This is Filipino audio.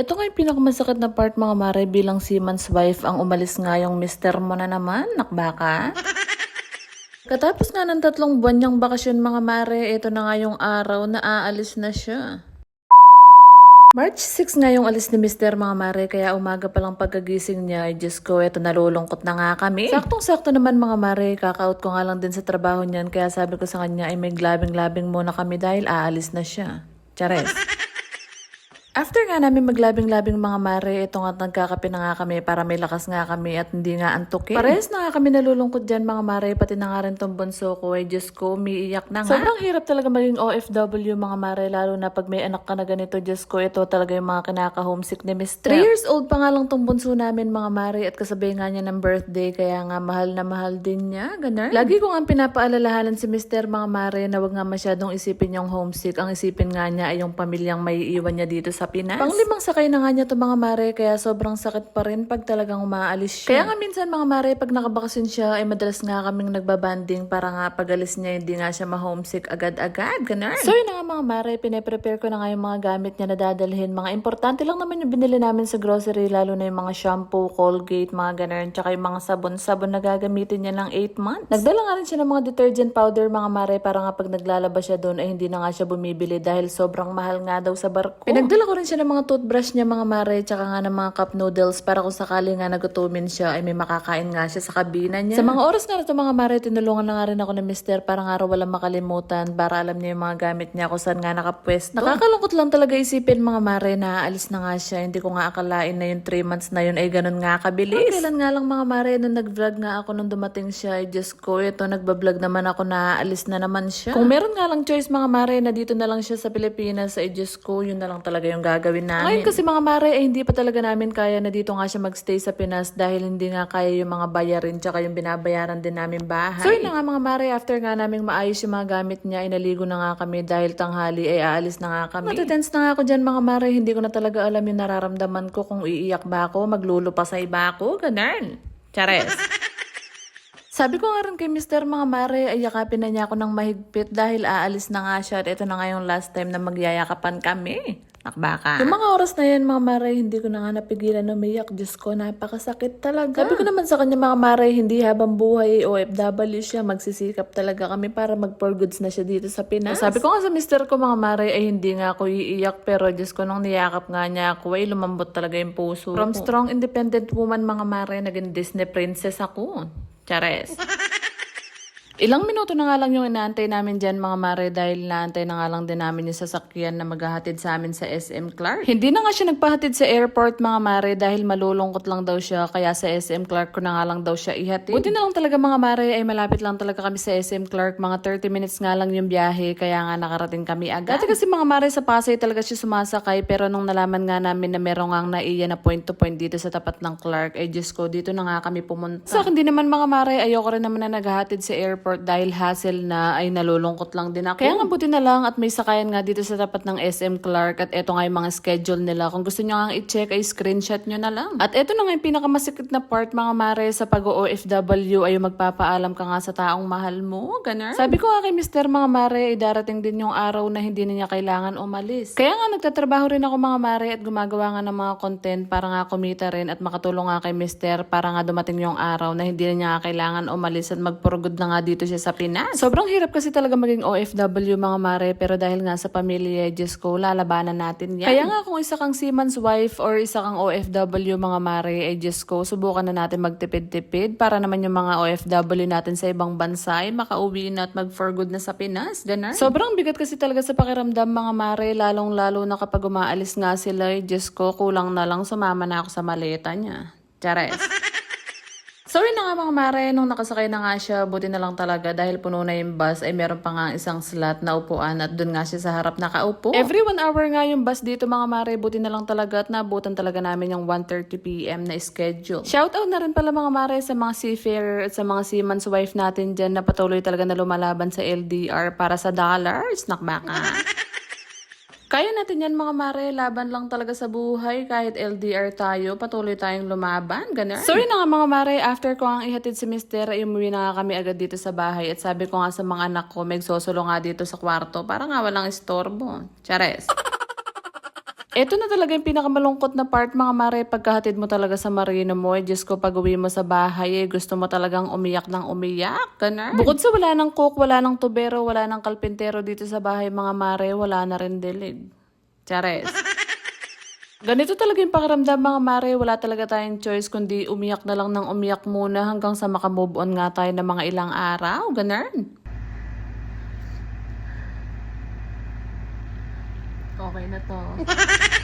Ito nga yung pinakamasakit na part mga mare bilang seaman's wife ang umalis nga yung mister mo na naman, nakbaka. Katapos nga ng tatlong buwan niyang bakasyon mga mare, ito na nga yung araw na aalis na siya. March 6 nga yung alis ni Mister mga mare, kaya umaga pa lang pagkagising niya, ay Diyos ko, eto nalulungkot na nga kami. Saktong-sakto naman mga mare, kakaut ko nga lang din sa trabaho niyan, kaya sabi ko sa kanya ay may glabing-labing muna kami dahil aalis na siya. Chares. After nga namin maglabing-labing mga mare, ito nga nagkakape na nga kami para may lakas nga kami at hindi nga antukin. Parehas na nga kami nalulungkot dyan mga mare, pati na nga rin tong bunso ko, ay Diyos ko, umiiyak na nga. Sobrang hirap talaga maging OFW mga mare, lalo na pag may anak ka na ganito, Diyos ko, ito talaga yung mga kinaka-homesick ni Mr. 3 years old pa nga lang tong bunso namin mga mare at kasabay nga niya ng birthday, kaya nga mahal na mahal din niya, ganun. Lagi ko nga pinapaalalahanan si Mr. mga mare na wag nga masyadong isipin yung homesick, ang isipin nga niya ay yung pamilyang may iwan niya dito sa Pinas. Panglimang sakay na nga niya to mga mare, kaya sobrang sakit pa rin pag talagang umaalis siya. Kaya nga minsan mga mare, pag nakabakasin siya, ay madalas nga kaming nagbabanding para nga pag alis niya, hindi nga siya ma-homesick agad-agad, ganun. So yun na nga mga mare, pinaprepare ko na nga yung mga gamit niya na dadalhin. Mga importante lang naman yung binili namin sa grocery, lalo na yung mga shampoo, Colgate, mga ganun, tsaka yung mga sabon-sabon na gagamitin niya ng 8 months. Nagdala nga rin siya ng mga detergent powder mga mare para nga pag naglalaba siya doon ay hindi na nga siya bumibili dahil sobrang mahal nga daw sa barko. Pinagdala ko rin siya ng mga toothbrush niya mga mare tsaka nga ng mga cup noodles para kung sakali nga nagutumin siya ay may makakain nga siya sa kabina niya. Sa mga oras nga na ito mga mare, tinulungan na nga rin ako ni Mister para nga raw walang makalimutan para alam niya yung mga gamit niya kung saan nga nakapwesto. Nakakalungkot lang talaga isipin mga mare na aalis na nga siya. Hindi ko nga akalain na yung 3 months na yun ay ganun nga kabilis. Kailan nga lang mga mare nung nag-vlog nga ako nung dumating siya ay Diyos ko, ito nagbablog naman ako na aalis na naman siya. Kung meron nga lang choice mga mare na dito na lang siya sa Pilipinas ay Diyos ko, yun na lang talaga yung gagawin namin. Ngayon kasi mga mare ay hindi pa talaga namin kaya na dito nga siya magstay sa Pinas dahil hindi nga kaya yung mga bayarin tsaka yung binabayaran din namin bahay. So yun na nga mga mare, after nga namin maayos yung mga gamit niya, ay naligo na nga kami dahil tanghali ay aalis na nga kami. Matitense na nga ako dyan mga mare, hindi ko na talaga alam yung nararamdaman ko kung iiyak ba ako, maglulupasay ba ako, ganun. Chares. Sabi ko nga rin kay Mr. Mga Mare, ay yakapin na niya ako ng mahigpit dahil aalis na nga siya at ito na nga yung last time na magyayakapan kami. Nakbaka. Yung mga oras na yan, mga Mare, hindi ko na nga napigilan umiyak. Diyos ko, napakasakit talaga. Sabi ko naman sa kanya, mga Mare, hindi habang buhay OFW siya, magsisikap talaga kami para mag for goods na siya dito sa Pinas. Sabi ko nga sa Mr. ko, mga Mare, ay hindi nga ako iiyak, pero Diyos ko, nung niyakap nga niya ako, ay lumambot talaga yung puso. From strong, independent woman, mga Mare, naging Disney princess ako. Chares. Ilang minuto na nga lang yung inaantay namin dyan mga mare dahil inaantay na nga lang din namin yung sasakyan na maghahatid sa amin sa SM Clark. Hindi na nga siya nagpahatid sa airport mga mare dahil malulungkot lang daw siya kaya sa SM Clark ko na nga lang daw siya ihatid. Buti na lang talaga mga mare ay malapit lang talaga kami sa SM Clark. Mga 30 minutes nga lang yung biyahe kaya nga nakarating kami agad. Dati kasi mga mare sa Pasay talaga siya sumasakay pero nung nalaman nga namin na meron nga naiya na point to point dito sa tapat ng Clark ay Diyos ko dito na nga kami pumunta. Sa akin din naman mga mare ayoko rin naman na naghahatid sa airport dahil hassle na ay nalulungkot lang din ako. Kaya nga buti na lang at may sakayan nga dito sa tapat ng SM Clark at eto nga yung mga schedule nila. Kung gusto nyo nga i-check ay screenshot nyo na lang. At eto na nga yung pinakamasikip na part mga mare sa pag-OFW ay yung magpapaalam ka nga sa taong mahal mo. Ganun. Sabi ko nga kay Mr. mga mare ay darating din yung araw na hindi na niya kailangan umalis. Kaya nga nagtatrabaho rin ako mga mare at gumagawa nga ng mga content para nga kumita rin at makatulong nga kay Mr. para nga dumating yung araw na hindi na niya kailangan umalis at magpurugod na nga dito siya sa Pinas. Sobrang hirap kasi talaga maging OFW mga mare pero dahil nga sa pamilya, Diyos ko, lalabanan natin yan. Kaya nga kung isa kang seaman's wife or isa kang OFW mga mare, ay Diyos ko, subukan na natin magtipid-tipid para naman yung mga OFW natin sa ibang bansa ay makauwi na at mag for good na sa Pinas. Ganun. Sobrang bigat kasi talaga sa pakiramdam mga mare, lalong-lalo na kapag umaalis nga sila, ay Diyos ko, kulang na lang sumama na ako sa maleta niya. Chares. So yun na nga mga mare, nung nakasakay na nga siya, buti na lang talaga dahil puno na yung bus ay meron pa nga isang slot na upuan at doon nga siya sa harap nakaupo. Every one hour nga yung bus dito mga mare, buti na lang talaga at nabutan talaga namin yung 1.30pm na schedule. Shoutout na rin pala mga mare sa mga seafarer at sa mga seaman's wife natin dyan na patuloy talaga na lumalaban sa LDR para sa dollars. Nakbaka. Kaya natin yan mga mare, laban lang talaga sa buhay. Kahit LDR tayo, patuloy tayong lumaban. Ganun. So na nga mga mare, after ko ang ihatid si Mister, ay umuwi na nga kami agad dito sa bahay. At sabi ko nga sa mga anak ko, may sosolo nga dito sa kwarto para nga walang istorbo. Chares. Ito na talaga yung pinakamalungkot na part mga mare pagkahatid mo talaga sa marino mo. Eh, Diyos ko pag uwi mo sa bahay eh, gusto mo talagang umiyak ng umiyak. Ganun. Bukod sa wala ng cook, wala ng tubero, wala ng kalpintero dito sa bahay mga mare, wala na rin dilig. Chares. Ganito talaga yung pakiramdam mga mare, wala talaga tayong choice kundi umiyak na lang ng umiyak muna hanggang sa makamove on nga tayo ng mga ilang araw. Ganun. Okay na to.